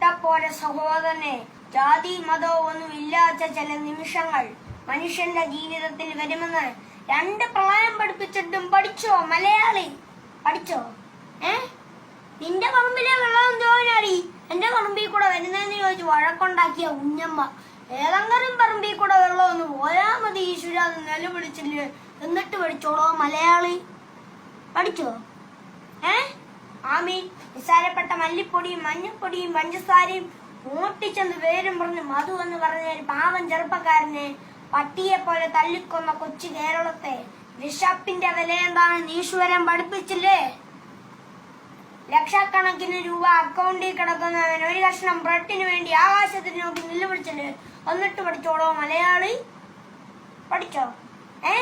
കൂട്ടപ്പോര സഹോദരനെ ജാതി മതവും ഒന്നും ഇല്ലാത്ത ചില നിമിഷങ്ങൾ മനുഷ്യന്റെ ജീവിതത്തിൽ വരുമെന്ന് രണ്ട് പ്രളയം പഠിപ്പിച്ചിട്ടും പഠിച്ചോ മലയാളി? പഠിച്ചോ? ഏ? നിന്റെ പറമ്പിലെ വെള്ളം ചോദിനാടി എന്റെ പറമ്പിൽ കൂടെ വരുന്നതെന്ന് ചോദിച്ചു വഴക്കുണ്ടാക്കിയ ഉഞ്ഞമ്മ ഏതെങ്കിലും പറമ്പിൽ കൂടെ വെള്ളം ഒന്ന് പോയാ മതി ഈശ്വര നിലവിളിച്ചില്ലേ? എന്നിട്ട് പഠിച്ചോളോ മലയാളി. പഠിച്ചോ? ഏ? ആമീൻ നിസ്സാരപ്പെട്ട മല്ലിപ്പൊടിയും മഞ്ഞപ്പൊടിയും പഞ്ചസാരയും മൂട്ടിച്ചെന്ന് വേരും പറഞ്ഞ് മധു എന്ന് പറഞ്ഞ ഒരു പാവം ചെറുപ്പക്കാരനെ പട്ടിയെ പോലെ തല്ലിക്കൊന്ന കൊച്ചു കേരളത്തെ. വിഷപ്പിന്റെ വില എന്താണ് ഈശ്വരൻ പഠിപ്പിച്ചില്ലേ? ലക്ഷക്കണക്കിന് രൂപ അക്കൗണ്ടിൽ കിടക്കുന്നവൻ ഒരു കഷ്ണം ബ്രെഡിന് വേണ്ടി ആകാശത്തിന് നോക്കി നിലവിളിച്ചില്ലേ എന്നിട്ട് പഠിച്ചോളോ മലയാളി? പഠിച്ചോ? ഏ?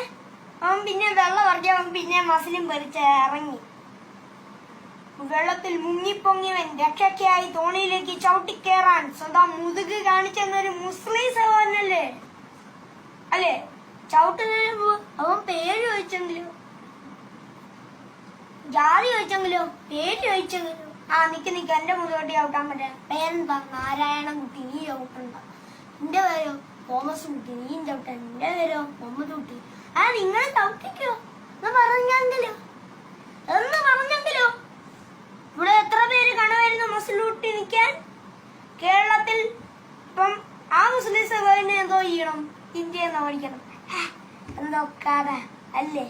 അവൻ പിന്നെ വെള്ളം പറഞ്ഞ അവൻ പിന്നെ മസിലും പറിച്ച് ഇറങ്ങി. വെള്ളത്തിൽ മുങ്ങിപ്പൊങ്ങിയവൻ രക്ഷയ്ക്കായി തോണിയിലേക്ക് ചവിട്ടിക്കേറാൻ സ്വന്തം മുതുക് കാണിച്ചെന്നൊരു മുസ്ലിം സഹോദരനല്ലേ? അല്ലേ? ചവിട്ടുന്നതിന് അവൻ പേര് ചോദിച്ചെങ്കിലോ? ജാതി ചോദിച്ചെങ്കിലോ? പേര് ചോദിച്ചെങ്കിലോ? ആ നിക്ക് നിക്ക് എന്റെ മുതലോട്ട് ചവിട്ടാൻ പറ്റാ പേരെന്താ? നാരായണൻ കുട്ടി നീ ചവിട്ടണ്ട. എന്റെ പേരോ? തോമസ് കുട്ടി നീ ചവിട്ടാൻ എന്റെ പേരോ? മുഹമ്മദ് കുട്ടി. ആ നിങ്ങളെ ചവിട്ടിക്കോ. എന്ന് പറഞ്ഞെങ്കിലോ? എന്ന് പറഞ്ഞെങ്കിലോ? ഇപ്പം ആ മുസ്ലിം സഹോദരനെ എന്തോ ചെയ്യണം. എന്ന് പഠിക്കണം ഹാ, എന്തോ കഥ അല്ലേ?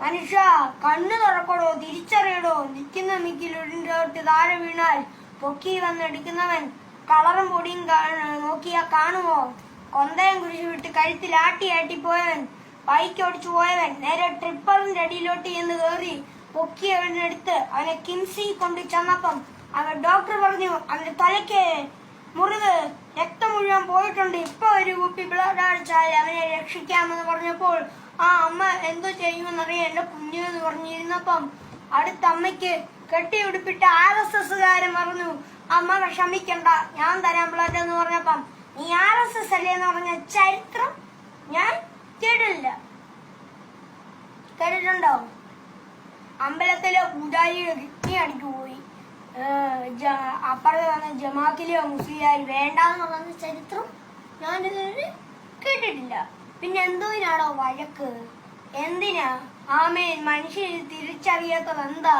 മനുഷ്യ കണ്ണു തുറക്കടോ തിരിച്ചറിയടോ. നിൽക്കുന്ന മിക്കിലൊട്ട് താഴെ വീണാൽ പൊക്കി വന്നടിക്കുന്നവൻ കളറും പൊടിയും നോക്കിയാ കാണുമോ? കൊന്തയം കുരിശ് വിട്ട് കഴുത്തിൽ ആട്ടി ആട്ടി പോയവൻ ബൈക്ക് ഓടിച്ചു പോയവൻ നേരെ ട്രിപ്പറിന്റെ അടിയിലോട്ട് എന്ന് കയറി പൊക്കി അവനെടുത്ത് അവനെ കിംസി കൊണ്ട് ചെന്നപ്പം അവൻ ഡോക്ടർ പറഞ്ഞു അവന്റെ തലയ്ക്ക് മുറിവ് പോയിട്ടുണ്ട് ഇപ്പൊ ഒരു കുപ്പി ബ്ലഡ് അടിച്ചാൽ അവനെ രക്ഷിക്കാമെന്ന് പറഞ്ഞപ്പോൾ ആ അമ്മ എന്തോ ചെയ്യുമെന്നറിയാം എന്റെ കുഞ്ഞു എന്ന് പറഞ്ഞിരുന്നപ്പം അടുത്ത അമ്മയ്ക്ക് കെട്ടിയുടുപ്പിട്ട ആർ എസ് എസ്സുകാരൻ പറഞ്ഞു അമ്മ ക്ഷമിക്കണ്ട ഞാൻ തരാൻ ബ്ലഡ് എന്ന് പറഞ്ഞപ്പം നീ ആർ എസ് എസ് അല്ലേ? എന്ന് പറഞ്ഞ ചരിത്രം ഞാൻ കേടില്ല കേട്ടിട്ടുണ്ടോ? അമ്പലത്തിലെ പൂജാരിയുടെ കിഡ്നി അടിക്ക് പോയി. അപ്പുറത്ത് വന്ന ജമാക്കിലെ മുസ്ലിയാർ വേണ്ടാന്ന് പറഞ്ഞ ചരിത്രം ഞാൻ ഇതുവരെ കേട്ടിട്ടില്ല. പിന്നെ എന്തോനാണോ വഴക്ക്? എന്തിനാ? ആമേൻ മനുഷ്യന് തിരിച്ചറിയാത്തത് എന്താ